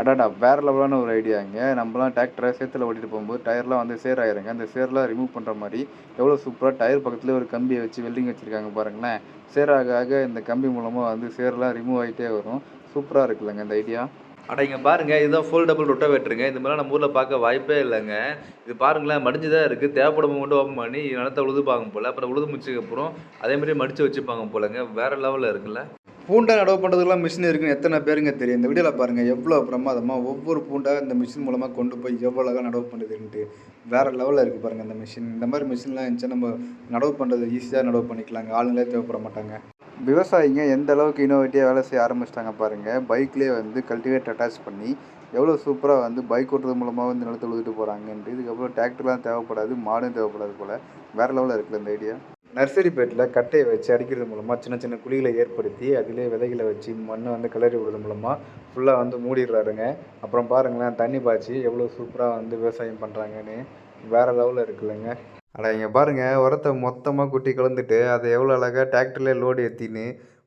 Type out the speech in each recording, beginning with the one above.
அடாடா வேறு லெவலான ஒரு ஐடியாங்க நம்மலாம் டிராக்டரை சேத்தில் ஓட்டிட்டு போகும்போது டயர்லாம் வந்து சேர் ஆயிருங்க அந்த சேர்லாம் ரிமூவ் பண்ணுற மாதிரி எவ்வளோ சூப்பராக டயர் பக்கத்தில் ஒரு கம்பியை வச்சு வெல்டிங் வச்சுருக்காங்க பாருங்களேன். சேர் ஆக ஆக இந்த கம்பி மூலமாக வந்து சேர்லாம் ரிமூவ் ஆகிட்டே வரும். சூப்பராக இருக்குல்லங்க இந்த ஐடியா அட இங்கே பாருங்க இதுதான் ஃபோல்டபுள் ரொட்டோவேட்டருங்க இந்த மாதிரிலாம் நம்ம ஊரில் பார்க்க வாய்ப்பே இல்லைங்க. இது பாருங்களேன் மடிஞ்சு தான் இருக்கு. தேவைப்படும் மட்டும் ஓப்பன் பண்ணி நிலத்தை உழுதுப்பாங்க போல. அப்புறம் உழுது முடிச்சதுக்கப்புறம் அதே மாதிரி மடிச்சு வச்சுப்பாங்க போலங்க. வேற லெவலில் இருக்குல்ல. பூண்டை நடவு பண்ணுறதுக்குலாம் மிஷின் இருக்குன்னு எத்தனை பேருங்க தெரியும்? இந்த வீடியோவில் பாருங்கள் எவ்வளோ பிரமாதமாக ஒவ்வொரு பூண்டாக இந்த மிஷின் மூலமாக கொண்டு போய் எவ்வளோ அழகாக நடவு பண்ணுதுன்ட்டு வேறு லெவலில் இருக்குது பாருங்கள் இந்த மிஷின் இந்த மாதிரி மிஷின்லாம் இருந்துச்சுன்னா நம்ம நடவு பண்ணுறது ஈஸியாக நடவு பண்ணிக்கலாங்க. ஆளுங்களே தேவைப்பட மாட்டாங்க. விவசாயிங்க எந்த அளவுக்கு இன்னோவேட்டிவாக வேலை செய்ய ஆரம்பிச்சிட்டாங்க பாருங்கள் பைக்லேயே வந்து கல்டிவேட் அட்டாச் பண்ணி எவ்வளோ சூப்பராக வந்து பைக் ஓட்டுறது மூலமாக வந்து நிலத்தை உழுதுட்டு போகிறாங்கன்ட்டு இதுக்கப்புறம் டிராக்டர்லாம் தேவைப்படாது மாடும் தேவைப்படாது போல். வேறு லெவலில் இருக்குல்ல இந்த ஐடியா நர்சரி பேட்டில் கட்டையை வச்சு அடிக்கிறது மூலமாக சின்ன சின்ன குழிகளை ஏற்படுத்தி அதிலே விதைகளை வச்சு மண்ணை வந்து கிளறி விடுறது மூலமாக ஃபுல்லாக வந்து மூடிடுறாருங்க. அப்புறம் பாருங்களேன் தண்ணி பாய்ச்சி எவ்வளோ சூப்பராக வந்து விவசாயம் பண்ணுறாங்கன்னு வேறு லெவலில் இருக்குல்லங்க. அட இங்கே பாருங்கள் உரத்தை மொத்தமாக குட்டி கலந்துட்டு அதை எவ்வளோ அழகாக டிராக்டர்லேயே லோடு ஏற்றின்னு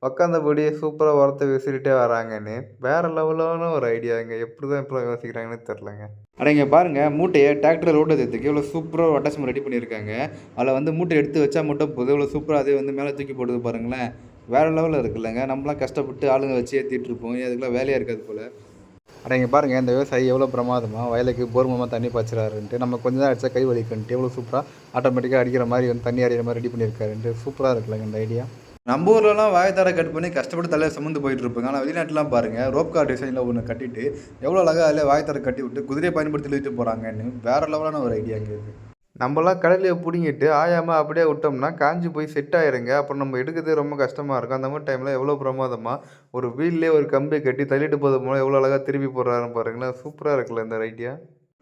உக்காந்தபடியே சூப்பராக உரத்தை விசிறிட்டே வராங்கன்னு வேறு லெவலான ஒரு ஐடியாங்க எப்படி தான் இப்போ யோசிக்கிறாங்கன்னு தெரிலங்க அட இங்கே பாருங்கள் மூட்டையை டிராக்டர் ரோடு ஏற்றுறதுக்கு எவ்வளோ சூப்பராக அட்டாச்மெண்ட் ரெடி பண்ணியிருக்காங்க. அதில் வந்து மூட்டை எடுத்து வச்சா மட்டும் போதும். எவ்வளோ சூப்பராக அதே வந்து மேலே தூக்கி போடுது பாருங்களேன். வேறு லெவலில் இருக்குல்லங்க. நம்மளாம் கஷ்டப்பட்டு ஆளுங்க வச்சு ஏற்றிட்டு இருப்போம். அதுக்கெல்லாம் வேலையாக இருக்காது போல். அடங்க இங்கே பாருங்கள் இந்த விவசாயி எவ்வளோ பிரமாதமாக வயலுக்கு போர் மூலமாக தண்ணி பாய்ச்சுறாருன்ட்டு நம்ம கொஞ்சம் தான் அடித்தா கை வலிக்குன்ட்டு எவ்வளோ சூப்பராக ஆட்டோமேட்டிக்காக அடிக்கிற மாதிரி வந்து தண்ணி அடிக்கிற மாதிரி ரெடி பண்ணியிருக்காருன்ட்டு சூப்பராக இருக்குல்லங்க இந்த ஐடியா நம்ம ஊர்லலாம் வாயத்தார கட் பண்ணி கஷ்டப்பட்டு தலையை சுமந்து போயிட்டு இருப்பாங்க ஆனால் வெளிநாட்டுலாம் பாருங்கள் ரோப் கார் டிசைனில் ஒன்று கட்டிட்டு எவ்வளோ அழகாக அதில் வாயத்தார கட்டி விட்டு குதிரையை பயன்படுத்தி இழுத்துட்டு போகிறாங்கன்னு வேறு லெவலான ஒரு ஐடியாங்க இருக்குது நம்மளாம் கடலையை பிடுங்கிட்டு ஆயாமல் அப்படியே விட்டோம்னா காஞ்சி போய் செட் ஆயிருங்க. அப்புறம் நம்ம எடுக்கிறது ரொம்ப கஷ்டமாக இருக்கும். அந்த மாதிரி டைமில் எவ்வளோ பிரமாதமாக ஒரு வீல்லே ஒரு கம்பி கட்டி தள்ளிட்டு போகிறது மூலம் எவ்வளோ அழகாக திருப்பி போடுறாருன்னு பாருங்களேன். சூப்பராக இருக்குல்ல இந்த ஐடியா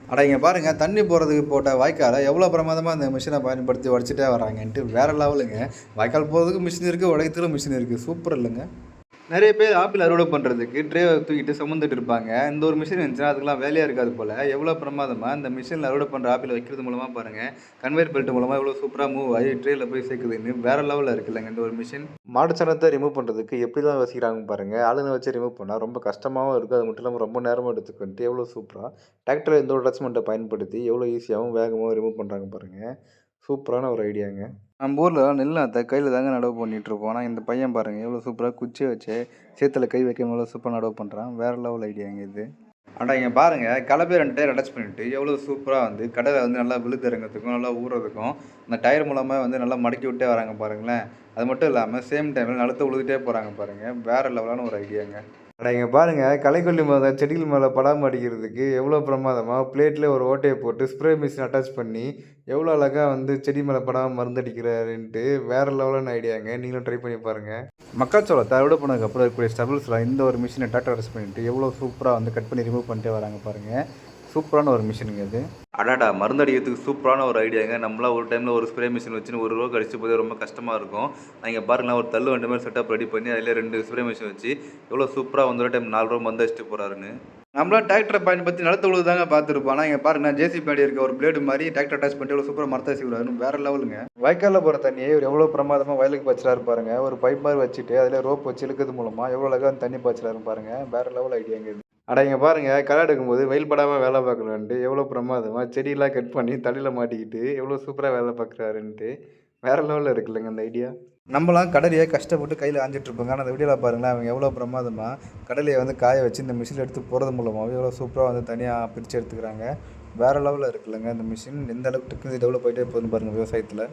அட இங்கே பாருங்கள் தண்ணி போகிறதுக்கு போட்ட வாய்க்காலை எவ்வளோ பிரமாதமாக அந்த மிஷினை பயன்படுத்தி உடச்சிட்டே வராங்கன்ட்டு வேறு லெவலுங்க வாய்க்கால் போகிறதுக்கு மிஷின் இருக்குது உடைக்கிறதுக்கு மிஷின் இருக்குது சூப்பர் இல்லைங்க. நிறைய பேர் ஆப்பிள் அறுவடை பண்ணுறதுக்கு ட்ரேவை தூக்கிட்டு சுமந்துட்டு இருப்பாங்க. இந்த ஒரு மிஷின் இருந்துச்சுன்னா அதுக்கெல்லாம் வேலையாக இருக்காது போல். எவ்வளோ பிரமாதமாக இந்த மிஷினில் அறுவடை பண்ணுற ஆப்பிள் வைக்கிறது மூலமாக பாருங்கள் கன்வேர் பெல்ட் மூலமாக எவ்வளோ சூப்பராக மூவ் ஆகி ட்ரேயில் போய் சேர்க்குதுன்னு வேறு லெவலில் இருக்குல்லங்க இந்த ஒரு மிஷின் மாடு சனத்தை ரிமூவ் பண்ணுறதுக்கு எப்படி தான் வசிக்கிறாங்க பாருங்கள் ஆளுங்க வச்சு ரிமூவ் பண்ணால் ரொம்ப கஷ்டமாகவும் இருக்குது அது மட்டும் இல்லாமல் ரொம்ப நேரமாக எடுத்துக்கிட்டு எவ்வளோ சூப்பராக டிராக்டர் இந்த ஒரு அட்டாச்மெண்ட்டை பயன்படுத்தி எவ்வளோ ஈஸியாகவும் வேகமாகவும் ரிமூவ் பண்ணுறாங்க பாருங்கள் சூப்பரான ஒரு ஐடியாங்க. நம்ம ஊரில் நெல் நாற்றை கையில் தாங்க நடவு பண்ணிட்டு இருப்போம் ஆனால் இந்த பையன் பாருங்கள் எவ்வளோ சூப்பராக குச்சியை வச்சு சேத்துல கை வைக்காம எவ்வளோ சூப்பராக நடவு பண்ணுறான் வேறு லெவல் ஐடியாங்க இது. ஆனால் இங்கே பாருங்கள் கலப்பை ரெண்டு டயர் அட்டாச் பண்ணிட்டு எவ்வளோ சூப்பராக வந்து கடலை வந்து நல்லா விழுது இறங்கிறதுக்கும் நல்லா ஊறுறதுக்கும் அந்த டயர் மூலமாக வந்து நல்லா மடக்கி விட்டே வராங்க பாருங்களேன். அது மட்டும் இல்லாமல் சேம் டைமில் நிலத்தை உழுதுகிட்டே போகிறாங்க பாருங்கள் வேறு லெவலான ஒரு ஐடியாங்க. அட இங்கே பாருங்கள் களைக்கொல்லி மேலே செடிகள் மேலே படாமல் அடிக்கிறதுக்கு எவ்வளோ பிரமாதமாக பிளேட்டில் ஒரு ஓட்டையை போட்டு ஸ்ப்ரே மிஷின் அட்டாச் பண்ணி எவ்வளோ அழகாக வந்து செடி மேலே படாமல் மருந்து அடிக்கிறாருன்ட்டு வேறு லெவலான ஐடியாங்க நீங்களும் ட்ரை பண்ணி பாருங்கள் மக்காச்சோளத்தை அறுவடை பண்ணதுக்கப்புறம் இருக்கக்கூடிய ஸ்டபிள்ஸ்லாம் இந்த ஒரு மிஷினை டாட்டா அரெஸ்ட் பண்ணிட்டு எவ்வளோ சூப்பராக வந்து கட் பண்ணி ரிமூவ் பண்ணிட்டே வராங்க பாருங்கள் சூப்பரான ஒரு மிஷினுங்க இது. அடாடா மருந்து அடிக்கிறதுக்கு சூப்பரான ஒரு ஐடியாங்க. நம்மளாம் ஒரு டைமில் ஒரு ஸ்ப்ரே மிஷின் வச்சுன்னு ஒரு ரூபா கழிச்சு போதே ரொம்ப கஷ்டமாக இருக்கும். நீங்கள் பாருங்களேன் ஒரு தள்ளு வண்டி மாதிரி செட்டப் ரெடி பண்ணி அதில் ரெண்டு ஸ்ப்ரே மிஷின் வச்சு எவ்வளோ சூப்பராக வந்து ஒரு டைம் நாலு ரூபா மருந்து அடிச்சுட்டு போகிறாருன்னு நம்மளாம் டிராக்டரை பயன்படுத்தி நிலத்த உழுது தாங்க பார்த்துருப்போம். ஆனால் இங்கே பாருங்க ஜேசி பேடி இருக்க ஒரு பிளேடு மாதிரி டிராக்டர் அட்டாச் பண்ணிட்டு எவ்வளோ சூப்பராக மரத்தை செய்வாரு வேற லெவலுங்க வாய்க்காலில் போகிற தண்ணியை இவர் எவ்வளோ பிரமாதமாக வயலுக்கு பாய்ச்சலாரு பாருங்க. ஒரு பைப் மாதிரி வச்சுட்டு அதில் ரோப் வச்சு இழுக்கிறது மூலமாக எவ்வளோ அழகாக தண்ணி பாய்ச்சலாரு பாருங்க. வேற லெவல் ஐடியாங்க அட இங்கே பாருங்கள் களை எடுக்கும்போது வெயில் படாமல் வேலை பார்க்கணுன்ட்டு எவ்வளோ பிரமாதமாக செடியெல்லாம் கட் பண்ணி தலையில் மாட்டிக்கிட்டு எவ்வளோ சூப்பராக வேலை பார்க்குறாருன்ட்டு வேற லெவலில் இருக்குல்லங்க அந்த ஐடியா நம்மளாம் கடலையை கஷ்டப்பட்டு கையில் ஆஞ்சிட்டு ஆனால் அந்த வீடியோவில் பாருங்களேன் அவங்க எவ்வளோ பிரமாதமாக கடலையை வந்து காய வச்சு இந்த மிஷினில் எடுத்து போகிறது மூலமாகவே எவ்வளோ சூப்பராக வந்து தனியாக பிரித்து எடுத்துக்கிறாங்க. வேறு லெவலில் இருக்குல்லங்க. இந்த மிஷின் எந்த அளவுக்கு டெக்னாலஜி டெவலப் ஆகிட்டே போகுதுன்னு பாருங்கள் விவசாயத்தில்.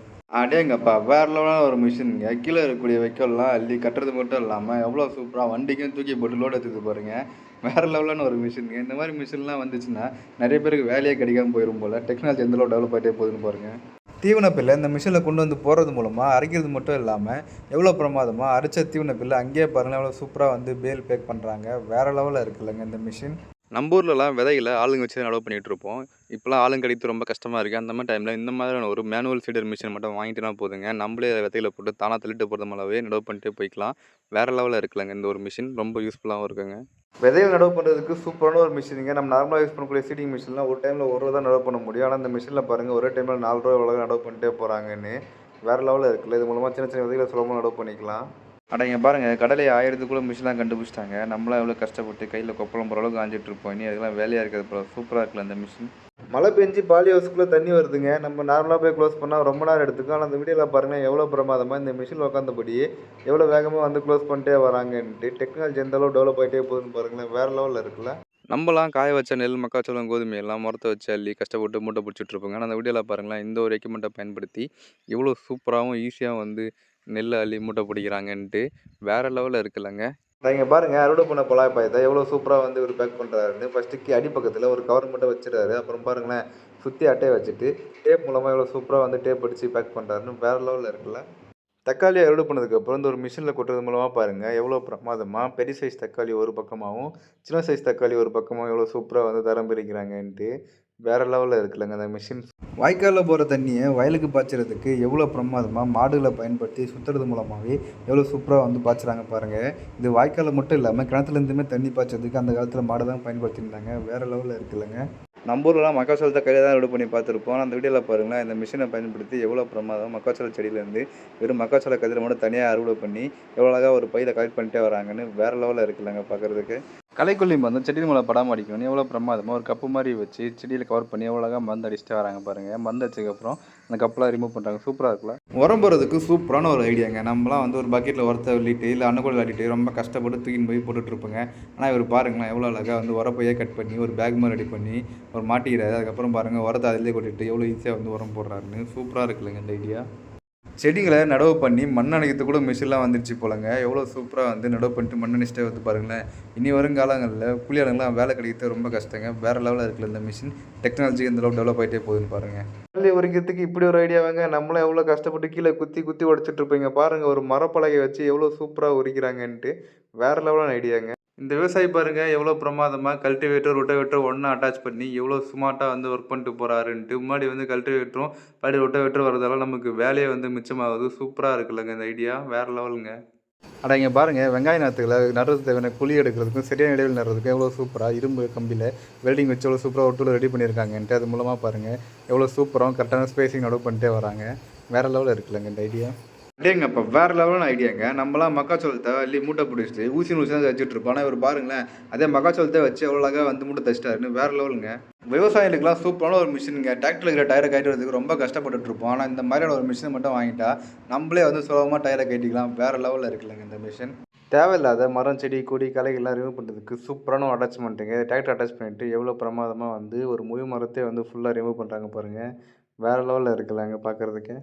அடேங்கப்பா வேறு லெவலான ஒரு மிஷினுங்க கீழே இருக்கக்கூடிய வைக்கோல்லாம் அள்ளி கட்டுறது மட்டும் இல்லாமல் எவ்வளோ சூப்பராக வண்டிக்கும் தூக்கி போட்டு லோடு எடுத்துட்டு பாருங்கள் வேறு லெவலான ஒரு மிஷினுங்க இந்த மாதிரி மிஷின்லாம் வந்துச்சுன்னா நிறைய பேருக்கு வேலையே கிடைக்காம போயிடும் போல். டெக்னாலஜி எந்த அளவு டெவலப் ஆகிட்டே போகுதுன்னு பாருங்கள் தீவன பில்லை இந்த மிஷினில் கொண்டு வந்து போகிறது மூலமாக அரைக்கிறது மட்டும் இல்லாமல் எவ்வளோ பிரமாதமாக அரைச்ச தீவன பில்லை அங்கேயே பாருங்கள் எவ்வளோ சூப்பராக வந்து பேல் பேக் பண்ணுறாங்க வேறு லெவலில் இருக்குல்லங்க இந்த மிஷின் நம்ம ஊர்லலாம் விதைகளை ஆளுங்க வச்சு நடவு பண்ணிகிட்டு இருப்போம். இப்போலாம் ஆளுங்க கிடைத்து ரொம்ப கஷ்டமாக இருக்குது அந்த மாதிரி டைமில் இந்த மாதிரியான ஒரு மேனுவல் ஃபீடர் மிஷின் மட்டும் வாங்கிட்டுனா போதுங்க. நம்மளே விதைகளை போட்டு தானாக தள்ளிட்டு போகிறது மூலவே நடவு பண்ணிட்டே போய்க்கலாம். வேறு லெவலில் இருக்குல்லங்க இந்த ஒரு மிஷின் ரொம்ப யூஸ்ஃபுல்லாகவும் இருக்குங்க. விதைகள் நடவு பண்ணுறதுக்கு சூப்பரான ஒரு மிஷினுங்க நம்ம நார்மலாக யூஸ் பண்ணக்கூடிய சீடிங் மிஷின்லாம் ஒரு டைமில் ஒரு ரூபா தான் நடவு பண்ண முடியும். ஆனால் இந்த மிஷினில் பாருங்கள் ஒரே டைமில் நாலு ரூபா எவ்வளோ நடவு பண்ணிட்டே போகிறாங்கன்னு வேறு லெவலில் இருக்குல்ல. இது மூலமாக சின்ன சின்ன விதைகளை சுலபமாக நடவு பண்ணிக்கலாம். அட இங்கே பாருங்கள் கடலை ஆயிரத்துக்குள்ளே மிஷின்லாம் கண்டுபிடிச்சிட்டாங்க. நம்மளாம் எவ்வளோ கஷ்டப்பட்டு கையில் கொப்பளம் போகிற அளவுக்கு ஆஞ்சிட்டு இருப்போம். இனி அதுக்கெல்லாம் வேலையாக இருக்கிறது போல. சூப்பராக இருக்குல்ல அந்த மிஷின் மழை பெஞ்சு பாலி ஹவுஸ்க்குள்ளே தண்ணி வருதுங்க. நம்ம நார்மலாக போய் க்ளோஸ் பண்ணால் ரொம்ப நேரம் எடுத்துக்கும். ஆனால் அந்த வீடியோவில் பாருங்கள் எவ்வளோ பிரமாதமாக இந்த மிஷின் உட்காந்தபடி எவ்வளோ வேகமாக வந்து க்ளோஸ் பண்ணிட்டே வராங்கன்ட்டு டெக்னாலஜி எந்த அளவு டெவலப் ஆகிட்டே போகுதுன்னு பாருங்களேன். வேறு லெவலில் இருக்குல்ல. நம்மலாம் காய வச்ச நெல் மக்காச்சோளம் கோதுமை எல்லாம் முறத்தை வச்சு அள்ளி கஷ்டப்பட்டு மூட்டை பிடிச்சிட்ருப்போங்க ஆனால் அந்த வீடியோவில் பாருங்களேன் இந்த ஒரு எக்யூப்மெண்ட்டை பயன்படுத்தி எவ்வளோ சூப்பராகவும் ஈஸியாக வந்து நெல்லை அள்ளி மூட்டை பிடிக்கிறாங்கன்ட்டு வேறு லெவலில் இருக்குல்லங்க. இங்கே பாருங்க அறுவடை பண்ண பலாய் பாயத்தை எவ்வளோ சூப்பராக வந்து இவர் பேக் பண்ணுறாருன்னு ஃபஸ்ட்டுக்கு அடிப்பக்கத்தில் ஒரு கவர் மட்டும் வச்சிடறாரு அப்புறம் பாருங்களேன் சுற்றி அட்டையை வச்சுட்டு டேப் மூலமாக எவ்வளோ சூப்பராக வந்து டேப் அடித்து பேக் பண்ணுறாருன்னு வேறு லெவலில் இருக்குல்ல? தக்காளி அறுவடை பண்ணதுக்கப்புறம் இந்த ஒரு மிஷினில் கொட்டுறது மூலமாக பாருங்கள் எவ்வளோ பிரமாதமாக பெரிய சைஸ் தக்காளி ஒரு பக்கமாகவும் சின்ன சைஸ் தக்காளி ஒரு பக்கமாகவும் எவ்வளோ சூப்பராக வந்து தரம் பிரிக்கிறாங்கன்ட்டு வேறு லெவலில் இருக்குல்லங்க அந்த மிஷின் வாய்க்காலில் போகிற தண்ணியை வயலுக்கு பாய்ச்சறதுக்கு எவ்வளோ பிரமாதமாக மாடுகளை பயன்படுத்தி சுற்றுறது மூலமாகவே எவ்வளோ சூப்பராக வந்து பாய்ச்சுறாங்க பாருங்கள் இது வாய்க்காலில் மட்டும் இல்லாமல் கிணத்துலேருந்துமே தண்ணி பாய்ச்சதுக்கு அந்த காலத்தில் மாடை தான் பயன்படுத்தியிருந்தாங்க. வேறு லெவலில் இருக்குல்லங்க. நம்ம ஊர்லாம் மக்காச்சோளத்தை கையில் தான் ரெடி பண்ணி பார்த்துருப்போம். அந்த வீடியோவில் பாருங்களேன் இந்த மிஷினை பயன்படுத்தி எவ்வளோ பிரமாதம் மக்காச்சோள செடியிலேருந்து வெறும் மக்காச்சோள கதிரை மட்டும் தனியாக அறுவடை பண்ணி எவ்வளோ அழகாக ஒரு பையில் கலெக்ட் பண்ணிட்டே வராங்கன்னு வேறு லெவலில் இருக்குல்லங்க பார்க்குறதுக்கு களைக்கொல்லி மருந்து செடி மேலே படாம அடிக்கணும் எவ்வளோ பிரமாதமாக ஒரு கப்பு மாதிரி வச்சு செடியில் கவர் பண்ணி எவ்வளோ அழகாக மருந்து அடிச்சுட்டே வராங்க பாருங்கள் மருந்து அடிச்சதுக்கப்புறம் அந்த கப்பெல்லாம் ரிமூவ் பண்ணுறாங்க சூப்பராக இருக்குல்ல? உரம் போகிறதுக்கு சூப்பரான ஒரு ஐடியாங்க நம்மலாம் வந்து ஒரு பக்கெட்டில் உரத்தை உள்ளிட்டு இல்லை அன்னக்கூட அடிட்டு ரொம்ப கஷ்டப்பட்டு தூக்கின்னு போய் போட்டுட்டு இருப்போங்க. ஆனால் இவர் பாருங்களேன் எவ்வளோ அழகாக வந்து உரப்பையே கட் பண்ணி ஒரு பேக் மாதிரி ரெடி பண்ணி ஒரு மாட்டிக்கிறாரு. அதுக்கப்புறம் பாருங்கள் உரத்தை அதிலே கொட்டிட்டு எவ்வளோ ஈஸியாக வந்து உரம் போடுறாருன்னு. சூப்பராக இருக்குல்லங்க இந்த ஐடியா செடிகளை நடவு பண்ணி மண் அணைக்கிறது கூட மிஷின்லாம் வந்துருச்சு போலங்க. எவ்வளோ சூப்பராக வந்து நடவு பண்ணிட்டு மண் அணைச்சிட்டே வந்து பாருங்களேன். இனி வருங்காலங்களில் கூலியாளங்களாம் வேலை கிடைக்கிறது ரொம்ப கஷ்டங்க. வேறு லெவலில் இருக்குல்ல இந்த மிஷின் டெக்னாலஜி இந்த அளவு டெவலப் ஆகிட்டே போகுதுன்னு பாருங்கள் நெல்லை உரிக்கிறதுக்கு இப்படி ஒரு ஐடியாவாங்க நம்மளும் எவ்வளோ கஷ்டப்பட்டு கீழே குத்தி குத்தி உடச்சிட்டு இருப்பீங்க. பாருங்கள் ஒரு மரப்பலகை வச்சு எவ்வளோ சூப்பராக உரிக்கிறாங்கன்ட்டு. வேறு லெவலான ஐடியாங்க இந்த விவசாயி பாருங்க எவ்வளோ பிரமாதமாக கல்டிவேட்டர் ரொட்டவேட்டர் ஒன்றா அட்டாச் பண்ணி எவ்வளோ ஸ்மார்ட்டாக வந்து ஒர்க் பண்ணிட்டு போகிறாருன்ட்டு முன்னாடி வந்து கல்டிவேட்டரும் படி ரொட்டவேட்டர் வரதால நமக்கு வேலையை வந்து மிச்சமாகுது. சூப்பராக இருக்குல்லங்க இந்த ஐடியா வேறு லெவலுங்க அட இங்கே பாருங்கள் வெங்காய நாற்றுகளை நடுறது தேவையான குழி எடுக்கிறதுக்கும் சரியான இடைவெளி நடுறதுக்கும் எவ்வளோ சூப்பராக இரும்பு கம்பியில் வெல்டிங் வச்சு எவ்வளோ சூப்பராக ஒட்டுல ரெடி பண்ணியிருக்காங்கன்ட்டு அது மூலமாக பாருங்கள் எவ்வளோ சூப்பராக கரெக்டான ஸ்பேசிங் நடவு பண்ணிட்டே வராங்க. வேறு லெவலில் இருக்குல்லங்க இந்த ஐடியா டேங்க இப்போ வேறு லெவலான ஐடியாங்க நம்மளாம் மக்காச்சோளத்தை அள்ளி மூட்டை பிடிச்சிட்டு ஊசி ஊசி தான் வச்சுட்டு இருப்போம். ஆனால் இவர் பாருங்களேன் அதே மக்காச்சோளத்தை வச்சு எவ்வளோ வந்து மூட்டை தச்சிட்டாருன்னு வேறு லெவலுங்க விவசாயிகளுக்குலாம் சூப்பரான ஒரு மிஷினுங்க டிராக்டரில் இருக்கிற டயரை கட்டி வரதுக்கு ரொம்ப கஷ்டப்பட்டு இருப்போம். ஆனால் இந்த மாதிரியான ஒரு மிஷினை மட்டும் வாங்கிட்டா நம்மளே வந்து சுலபமாக டயரை கட்டிக்கலாம். வேறு லெவலில் இருக்குல்லங்க இந்த மிஷின் தேவையில்லாத மரம் செடி கொடி கலைகள்லாம் ரிமூவ் பண்ணுறதுக்கு சூப்பரான அட்டாச்மெண்ட்டுங்க டிராக்டர் அட்டாச் பண்ணிட்டு எவ்வளோ பிரமாதமாக வந்து ஒரு முழு மரத்தை வந்து ஃபுல்லாக ரிமூவ் பண்ணுறாங்க பாருங்கள் வேறு லெவலில் இருக்குல்லங்க பார்க்குறதுக்கு